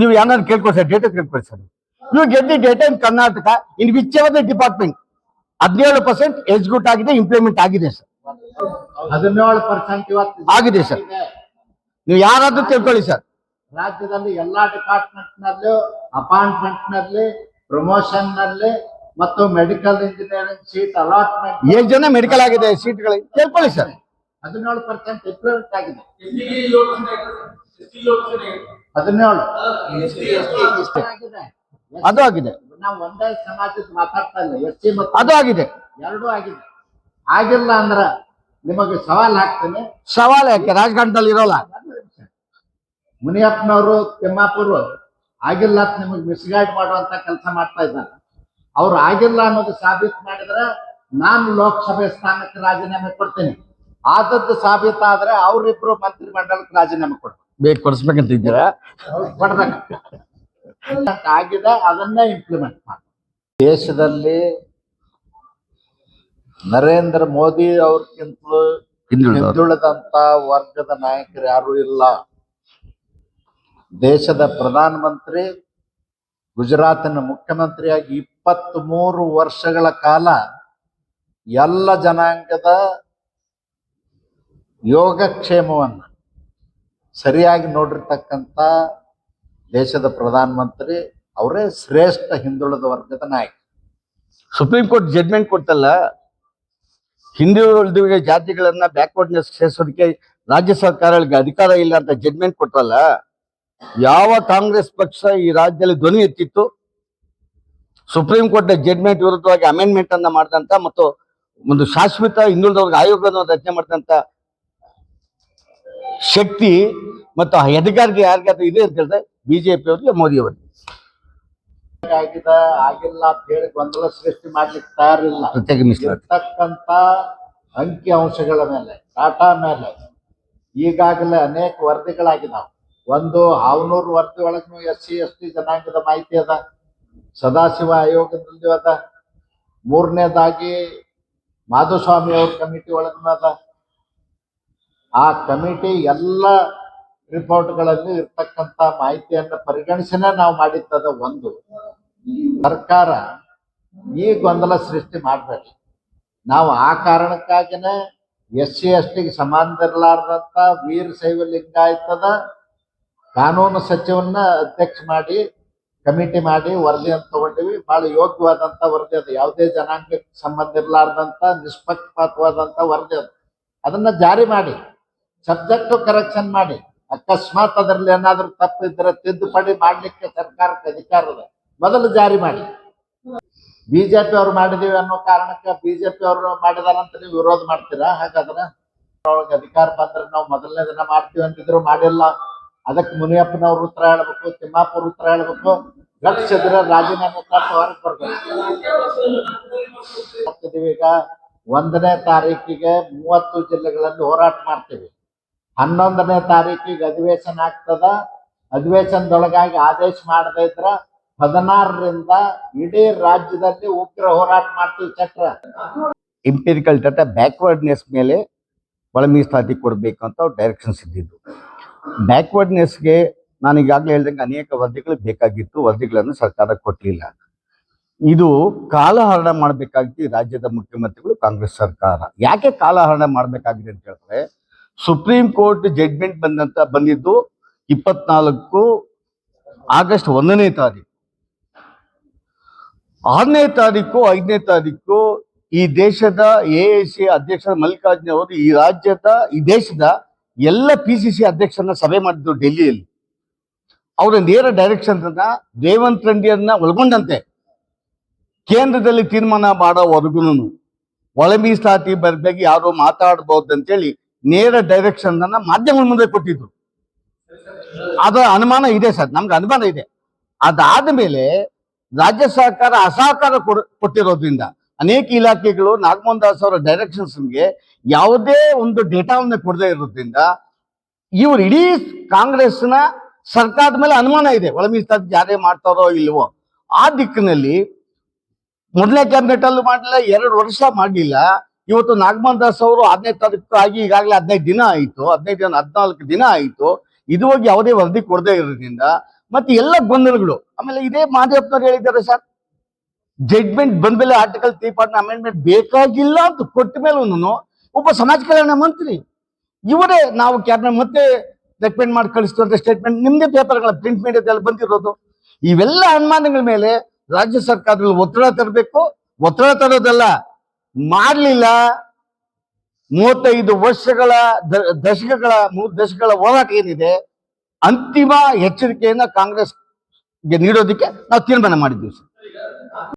ನೀವು ಏನಾದ್ರು ಕೇಳ್ಕೊಳ್ಳಿ ಸರ್ ಡೇಟಾ ಕೇಳ್ಕೊಳ್ಳಿ ಸರ್. ನೀವು get the data in Karnataka in which ಯಾವ ಡಿಪಾರ್ಟ್ಮೆಂಟ್ ಹದಿನೇಳು ಪರ್ಸೆಂಟ್ ಎಕ್ಸಿಕ್ಯೂಟ್ ಆಗಿದೆ ಇಂಪ್ಲಿಮೆಂಟ್ ಆಗಿದೆ ಸರ್. ಹದಿನೇಳು ಪರ್ಸೆಂಟ್ ಆಗಿದೆ ಸರ್. ನೀವು ಯಾರಾದ್ರೂ ತಿಳ್ಕೊಳ್ಳಿ ಸರ್. ರಾಜ್ಯದಲ್ಲಿ ಎಲ್ಲಾ ಡಿಪಾರ್ಟ್ಮೆಂಟ್ನಲ್ಲಿ ಅಪಾಯಿಂಟ್ಮೆಂಟ್ನಲ್ಲಿ ಪ್ರಮೋಷನ್ನಲ್ಲಿ ಮತ್ತು ಮೆಡಿಕಲ್ ಇಂಜಿನಿಯರಿಂಗ್ ಸೀಟ್ ಅಲಾಟ್ಮೆಂಟ್ ಏಳು ಜನ ಮೆಡಿಕಲ್ ಆಗಿದೆ ಸೀಟ್ಗಳಿಗೆ ತಿಳ್ಕೊಳ್ಳಿ ಸರ್. ಹದಿನೇಳು ಪರ್ಸೆಂಟ್ ಇಂಪ್ಲಿಮೆಂಟ್ ಆಗಿದೆ. ಹದಿನೇಳು ಆಗಿದೆ. ಅದು ಆಗಿದೆ. ನಾವು ಒಂದೇ ಸಮಾಜದ ಮಾತಾಡ್ತಾ ಇಲ್ಲ. ಎಸ್ ಸಿ ಮತ್ತು ಅದು ಆಗಿದೆ. ಎರಡೂ ಆಗಿದೆ. ಆಗಿಲ್ಲ ಅಂದ್ರ ನಿಮಗೆ ಸವಾಲ್ ಹಾಕ್ತೇನೆ. ಸವಾಲ್ ಯಾಕೆ? ರಾಜಕಾರಣದಲ್ಲಿ ಇರೋಲ್ಲ. ಮುನಿಯಪ್ಪನವರು ತಿಮ್ಮಾಪುರು ಆಗಿಲ್ಲ ಅಂತ ನಿಮಗೆ ಮಿಸ್ಗೈಡ್ ಮಾಡುವಂತ ಕೆಲಸ ಮಾಡ್ತಾ ಇದ್ದಾರೆ. ಅವ್ರು ಆಗಿಲ್ಲ ಅನ್ನೋದು ಸಾಬೀತು ಮಾಡಿದ್ರೆ ನಾನು ಲೋಕಸಭೆ ಸ್ಥಾನಕ್ಕೆ ರಾಜೀನಾಮೆ ಕೊಡ್ತೀನಿ. ಆದದ್ದು ಸಾಬೀತಾದ್ರೆ ಅವ್ರಿಬ್ರು ಮಂತ್ರಿ ಮಂಡಲಕ್ಕೆ ರಾಜೀನಾಮೆ ಕೊಡ್ಬೇಕು. ಬೇಕು ಕೊಡಿಸ್ಬೇಕಂತ ಇದ್ದೀರಾ? ಕೊಡ್ಬೇಕು. ಆಗಿದೆ ಅದನ್ನ ಇಂಪ್ಲಿಮೆಂಟ್ ಮಾಡಿ ದೇಶದಲ್ಲಿ ನರೇಂದ್ರ ಮೋದಿ ಅವ್ರಿಗಿಂತಲೂ ಹಿಂದುಳಿದಂತ ವರ್ಗದ ನಾಯಕರು ಯಾರು ಇಲ್ಲ. ದೇಶದ ಪ್ರಧಾನ ಮಂತ್ರಿ ಗುಜರಾತಿನ ಮುಖ್ಯಮಂತ್ರಿಯಾಗಿ ಇಪ್ಪತ್ತ್ ಮೂರು ವರ್ಷಗಳ ಕಾಲ ಎಲ್ಲ ಜನಾಂಗದ ಯೋಗಕ್ಷೇಮವನ್ನು ಸರಿಯಾಗಿ ನೋಡಿರ್ತಕ್ಕಂಥ ದೇಶದ ಪ್ರಧಾನಮಂತ್ರಿ ಅವರೇ ಶ್ರೇಷ್ಠ ಹಿಂದುಳಿದ ವರ್ಗದ ನಾಯಕ. ಸುಪ್ರೀಂ ಕೋರ್ಟ್ ಜಡ್ಮೆಂಟ್ ಕೊಡ್ತಲ್ಲ, ಹಿಂದುಳಿದ ಜಾತಿಗಳನ್ನ ಬ್ಯಾಕ್ವರ್ಡ್ನೆಸ್ ಸೇರಿಸೋದಕ್ಕೆ ರಾಜ್ಯ ಸರ್ಕಾರಗಳಿಗೆ ಅಧಿಕಾರ ಇಲ್ಲ ಅಂತ ಜಡ್ಮೆಂಟ್ ಕೊಟ್ಟಲ್ಲ ಯಾವ ಕಾಂಗ್ರೆಸ್ ಪಕ್ಷ ಈ ರಾಜ್ಯದಲ್ಲಿ ಧ್ವನಿ ಎತ್ತಿತ್ತು? ಸುಪ್ರೀಂ ಕೋರ್ಟ್ ಜಡ್ಮೆಂಟ್ ವಿರುದ್ಧವಾಗಿ ಅಮೆಂಡ್ಮೆಂಟ್ ಅನ್ನ ಮಾಡಿದಂತ ಮತ್ತು ಒಂದು ಶಾಶ್ವತ ಹಿಂದುಳಿದವ್ರಿಗೆ ಆಯೋಗವನ್ನು ರಚನೆ ಮಾಡಿದಂತ ಶಕ್ತಿ ಮತ್ತು ಅಧಿಕಾರಕ್ಕೆ ಯಾರಿಗೆ ಯಾರಿಗಾದ್ರೂ ಇದೆ ಅಂತ ಹೇಳಿದ್ರೆ ಬಿಜೆಪಿ ಅವರಿಗೆ ಮೋದಿ ಅವರಿಗೆ ಆಗಿದ ಆಗಿಲ್ಲ ಅಂತ ಹೇಳಿ ಗೊಂದಲ ಸೃಷ್ಟಿ ಮಾಡ್ಲಿಕ್ಕೆ ತಯಾರಿಲ್ಲ. ಇರ್ತಕ್ಕಂಥ ಅಂಕಿ ಅಂಶಗಳ ಮೇಲೆ ಡಾಟಾ ಮೇಲೆ ಈಗಾಗಲೇ ಅನೇಕ ವರದಿಗಳಾಗಿದಾವೆ. ಒಂದು ಹಾವನೂರು ವರದಿ ಒಳಗೂ ಎಸ್ ಸಿ ಎಸ್ ಟಿ ಜನಾಂಗದ ಮಾಹಿತಿ ಅದ ಸದಾಶಿವ ಆಯೋಗದಲ್ಲಿ ಅದ ಮೂರನೇದಾಗಿ ಮಾಧುಸ್ವಾಮಿ ಅವ್ರ ಕಮಿಟಿ ಒಳಗೂ ಅದ ಆ ಕಮಿಟಿ ಎಲ್ಲ ರಿಪೋರ್ಟ್ಗಳಲ್ಲಿ ಇರ್ತಕ್ಕಂಥ ಮಾಹಿತಿಯನ್ನು ಪರಿಗಣಿಸಿನೇ ನಾವು ಮಾಡಿದ್ದದ ಒಂದು. ಸರ್ಕಾರ ಈ ಗೊಂದಲ ಸೃಷ್ಟಿ ಮಾಡಬೇಡಿ ನಾವು ಆ ಕಾರಣಕ್ಕಾಗಿನೇ ಎಸ್ ಸಿ ಎಸ್ ಟಿಗೆ ಸಂಬಂಧಿರ್ಲಾರ್ದಂಥ ವೀರ ಶೈವ ಲಿಂಗಾಯತದ ಕಾನೂನು ಸಚಿವನ್ನ ಅಧ್ಯಕ್ಷ ಮಾಡಿ, ಕಮಿಟಿ ಮಾಡಿ ವರದಿ ಅಂತ ತಗೊಂಡಿವಿ. ಬಹಳ ಯೋಗ್ಯವಾದಂತ ವರದಿ ಅದು. ಯಾವುದೇ ಜನಾಂಗಕ್ಕೆ ಸಂಬಂಧ ಇರಲಾರದಂತ, ನಿಷ್ಪಕ್ಷಪಾತವಾದಂತ ವರದಿ ಅದು. ಅದನ್ನ ಜಾರಿ ಮಾಡಿ. ಸಬ್ಜೆಕ್ಟ್ ಕರೆಕ್ಷನ್ ಮಾಡಿ. ಅಕಸ್ಮಾತ್ ಅದರಲ್ಲಿ ಏನಾದ್ರೂ ತಪ್ಪಿದ್ರೆ ತಿದ್ದುಪಡಿ ಮಾಡಲಿಕ್ಕೆ ಸರ್ಕಾರಕ್ಕೆ ಅಧಿಕಾರ ಇದೆ ಮೊದಲು ಜಾರಿ ಮಾಡಿ. ಬಿಜೆಪಿ ಅವ್ರು ಮಾಡಿದೀವಿ ಅನ್ನೋ ಕಾರಣಕ್ಕೆ ಬಿಜೆಪಿ ಅವರು ಮಾಡಿದಾರಂತ ನೀವು ವಿರೋಧ ಮಾಡ್ತೀರಾ? ಹಾಗಾದ್ರೆ ಒಳಗೆ ಅಧಿಕಾರ ಬಂದ್ರೆ ನಾವು ಮೊದಲನೇ ದಿನ ಮಾಡ್ತೀವಿ ಅಂತಿದ್ರು, ಮಾಡಿಲ್ಲ. ಅದಕ್ಕೆ ಮುನಿಯಪ್ಪನವ್ರ ಉತ್ತರ ಹೇಳ್ಬೇಕು, ತಿಮ್ಮಾಪುರ ಉತ್ತರ ಹೇಳ್ಬೇಕು. ಗಟ್ಟಿಸಿದ್ರೆ ರಾಜೀನಾಮೆ ತಪ್ಪು ಹೊರಗೆ ಬರ್ಬೇಕು. ಈಗ ಒಂದನೇ ತಾರೀಕಿಗೆ ಮೂವತ್ತು ಜಿಲ್ಲೆಗಳಲ್ಲಿ ಹೋರಾಟ ಮಾಡ್ತೀವಿ. ಹನ್ನೊಂದನೇ ತಾರೀಕಿಗೆ ಅಧಿವೇಶನ ಆಗ್ತದ. ಅಧಿವೇಶನದೊಳಗಾಗಿ ಆದೇಶ ಮಾಡದೇ ಇದ್ರ ಹದಿನಾರರಿಂದ ಇಡೀ ರಾಜ್ಯದಲ್ಲಿ ಉಗ್ರ ಹೋರಾಟ ಮಾಡ್ತೀವಿ ಚಕ್ರ. ಇಂಪೀರಿಕಲ್ ಡಾಟಾ ಬ್ಯಾಕ್ವರ್ಡ್ನೆಸ್ ಮೇಲೆ ಒಳ ಮೀಸಲಾತಿ ಕೊಡಬೇಕು ಅಂತ ಡೈರೆಕ್ಷನ್ಸ್ ಇದ್ದಿದ್ದು ಬ್ಯಾಕ್ವರ್ಡ್ನೆಸ್ಗೆ ನಾನು ಈಗಾಗಲೇ ಹೇಳ್ದಂಗೆ ಅನೇಕ ವರದಿಗಳು ಬೇಕಾಗಿತ್ತು. ವರದಿಗಳನ್ನು ಸರ್ಕಾರ ಕೊಟ್ಟಲಿಲ್ಲ ಇದು ಕಾಲಹರಣ ಮಾಡಬೇಕಾಗಿತ್ತು ರಾಜ್ಯದ ಮುಖ್ಯಮಂತ್ರಿಗಳು ಕಾಂಗ್ರೆಸ್ ಸರ್ಕಾರ. ಯಾಕೆ ಕಾಲಹರಣ ಮಾಡಬೇಕಾಗಿದೆ ಅಂತ ಹೇಳಿದ್ರೆ ಸುಪ್ರೀಂ ಕೋರ್ಟ್ ಜಡ್ಜ್ಮೆಂಟ್ ಬಂದಂತ ಬಂದಿದ್ದು ಇಪ್ಪತ್ನಾಲ್ಕು ಆಗಸ್ಟ್ ಒಂದನೇ ತಾರೀಕು. ಆರನೇ ತಾರೀಕು, ಐದನೇ ತಾರೀಕು ಈ ದೇಶದ ಎ ಐ ಸಿ ಅಧ್ಯಕ್ಷ ಮಲ್ಲಿಕಾರ್ಜುನ ಅವರು ಈ ರಾಜ್ಯದ, ಈ ದೇಶದ ಎಲ್ಲ ಪಿ ಸಿ ಸಿ ಅಧ್ಯಕ್ಷರನ್ನ ಸಭೆ ಮಾಡಿದ್ರು ಡೆಲ್ಲಿಯಲ್ಲಿ. ಅವರ ನೇರ ಡೈರೆಕ್ಷನ್ ರೇವಂತ್ ರೆಡ್ಡಿಯನ್ನ ಒಳಗೊಂಡಂತೆ. ಕೇಂದ್ರದಲ್ಲಿ ತೀರ್ಮಾನ ಮಾಡೋವರೆಗೂ ಒಳ ಮೀಸಲಾತಿ ಬರ್ಬೇಕು ಯಾರು ಮಾತಾಡಬಹುದು ಅಂತೇಳಿ ನೇರ ಡೈರೆಕ್ಷನ್ ಅನ್ನ ಮಾಧ್ಯಮಗಳ ಮುಂದೆ ಕೊಟ್ಟಿದ್ರು. ಅದರ ಅನುಮಾನ ಇದೆ ಸರ್, ನಮ್ಗೆ ಅನುಮಾನ ಇದೆ. ಅದಾದ ಮೇಲೆ ರಾಜ್ಯ ಸರ್ಕಾರ ಅಸಹಕಾರ ಕೊಟ್ಟಿರೋದ್ರಿಂದ ಅನೇಕ ಇಲಾಖೆಗಳು ನಾಗಮೋಹನ್ ದಾಸ್ ಅವರ ಡೈರೆಕ್ಷನ್ಸ್ಗೆ ಯಾವುದೇ ಒಂದು ಡೇಟಾವನ್ನು ಕೊಡದೇ ಇರೋದ್ರಿಂದ ಇವರು ಇಡೀ ಕಾಂಗ್ರೆಸ್ನ ಸರ್ಕಾರದ ಮೇಲೆ ಅನುಮಾನ ಇದೆ. ಒಳ ಮೀಸಲಾತಿ ಜಾರಿ ಮಾಡ್ತಾರೋ ಇಲ್ವೋ, ಆ ದಿಕ್ಕಿನಲ್ಲಿ ಮೊದಲನೇ ಕ್ಯಾಬಿನೆಟ್ ಅಲ್ಲೂ ಮಾಡಲಿಲ್ಲ, ಎರಡು ವರ್ಷ ಮಾಡಲಿಲ್ಲ. ಇವತ್ತು ನಾಗಮೋಹನ್ ದಾಸ್ ಅವರು ಹದಿನೈದು ತಾರೀಕು ಆಗಿ ಈಗಾಗಲೇ ಹದಿನೈದು ದಿನ ಆಯಿತು, ಹದಿನೈದು ದಿನ, ಹದಿನಾಲ್ಕು ದಿನ ಆಯಿತು. ಹೋಗಿ ಯಾವುದೇ ವರದಿ ಕೊಡದೇ ಇರೋದ್ರಿಂದ ಮತ್ತೆ ಎಲ್ಲ ಗೊಂದಲಗಳು. ಆಮೇಲೆ ಇದೇ ಮಾದೇವಪ್ಪನವ್ರು ಹೇಳಿದ್ದಾರೆ ಸರ್ ಜಡ್ಮೆಂಟ್ ಬಂದ್ಮೇಲೆ ಆರ್ಟಿಕಲ್ ತ್ರೀ ಫಾರ್ಟಿ ಅಮೆಂಡ್ಮೆಂಟ್ ಬೇಕಾಗಿಲ್ಲ ಅಂತ ಕೊಟ್ಟ ಮೇಲೂ ಒಬ್ಬ ಸಮಾಜ ಕಲ್ಯಾಣ ಮಂತ್ರಿ. ಇವರೇ ನಾವು ಕ್ಯಾಬಿನೆಟ್ ಮತ್ತೆ ರೆಕಮೆಂಡ್ ಮಾಡಿ ಕಳಿಸ್ತು ಅಂತ ಸ್ಟೇಟ್ಮೆಂಟ್ ನಿಮ್ದೇ ಪೇಪರ್ಗಳ ಪ್ರಿಂಟ್ ಮೀಡಿಯಾದಲ್ಲಿ ಬಂದಿರೋದು. ಇವೆಲ್ಲ ಅನುಮಾನಗಳ ಮೇಲೆ ರಾಜ್ಯ ಸರ್ಕಾರದಲ್ಲಿ ಒತ್ತಡ ತರಬೇಕು. ಒತ್ತಡ ತರೋದಲ್ಲ ಮಾಡಲಿಲ್ಲ. ಮೂವತ್ತೈದು ವರ್ಷಗಳ ದಶಕಗಳ ಮೂರು ದಶಕಗಳ ಹೋರಾಟ ಏನಿದೆ, ಅಂತಿಮ ಎಚ್ಚರಿಕೆಯನ್ನ ಕಾಂಗ್ರೆಸ್ಗೆ ನೀಡೋದಕ್ಕೆ ನಾವು ತೀರ್ಮಾನ ಮಾಡಿದ್ದೀವಿ ಸರ್.